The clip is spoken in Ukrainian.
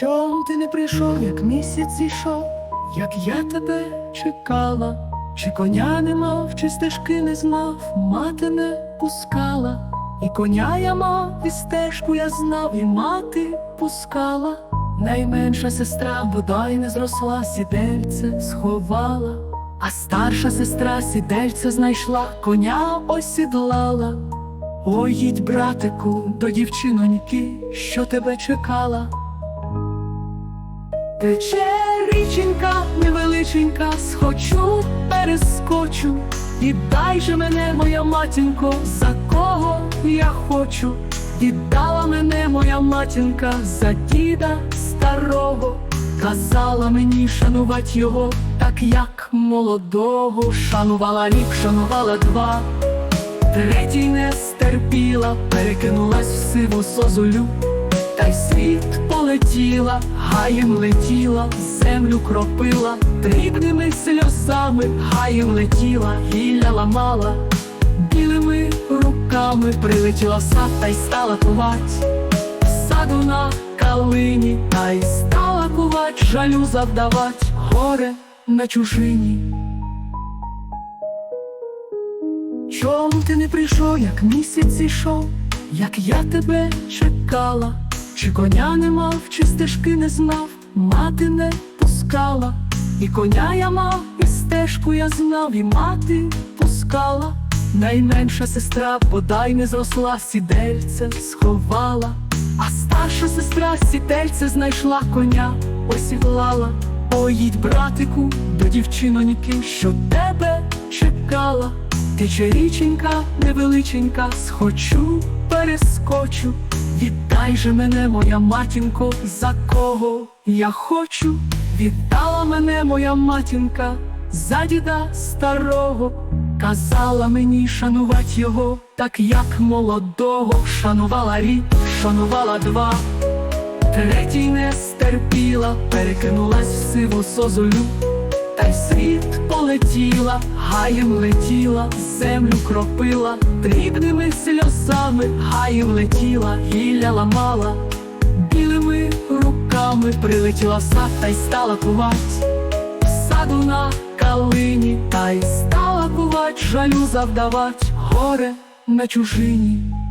Чом ти не прийшов, як місяць ішов, як я тебе чекала, чи коня не мав, чи стежки не знав, мати не пускала, і коня я мав, і стежку я знав, і мати пускала. Найменша сестра бодай не зросла, сідельце сховала, а старша сестра сідельце знайшла, коня осідлала. Ой, їдь, братику, до дівчиноньки, що тебе чекала. Тече річенька невеличенька, схочу, перескочу, і дай же мене, моя матінко, за кого я хочу, віддала мене моя матінка за діда старого, казала мені шанувати його, так як молодого, шанувала рік, шанувала два. Третій не стерпіла, перекинулась в сиву созулю, та й світ полетіла, гаєм летіла, землю кропила, дрібними сльозами, гаєм летіла, гілля ламала, білими руками прилетіла сад та й стала кувать, саду на калині, та й стала кувать, жалю завдавать, горе на чужині. Чом ти не прийшов, як місяць ішов, як я тебе чекала, чи коня не мав, чи стежки не знав, мати не пускала, і коня я мав, і стежку я знав, і мати пускала. Найменша сестра бодай не зросла, сідельце сховала, а старша сестра сідельце знайшла коня, осідлала. Поїдь, братику, до дівчиноньки, що тебе чекала. Тече річенька невеличенька, схочу, перескочу, віддай же мене, моя матінко, за кого я хочу, віддала мене моя матінка, за діда старого, казала мені шанувати його, так як молодого, шанувала рік, шанувала два. Третій не стерпіла, перекинулась в сиву созолю, та й світ полетіла, гаєм летіла, землю кропила, дрібними сльозами, гаєм летіла, гілля ламала, білими руками прилетіла в сад та й стала кувать, саду на калині, та й стала кувать, жалю завдавать, горе на чужині.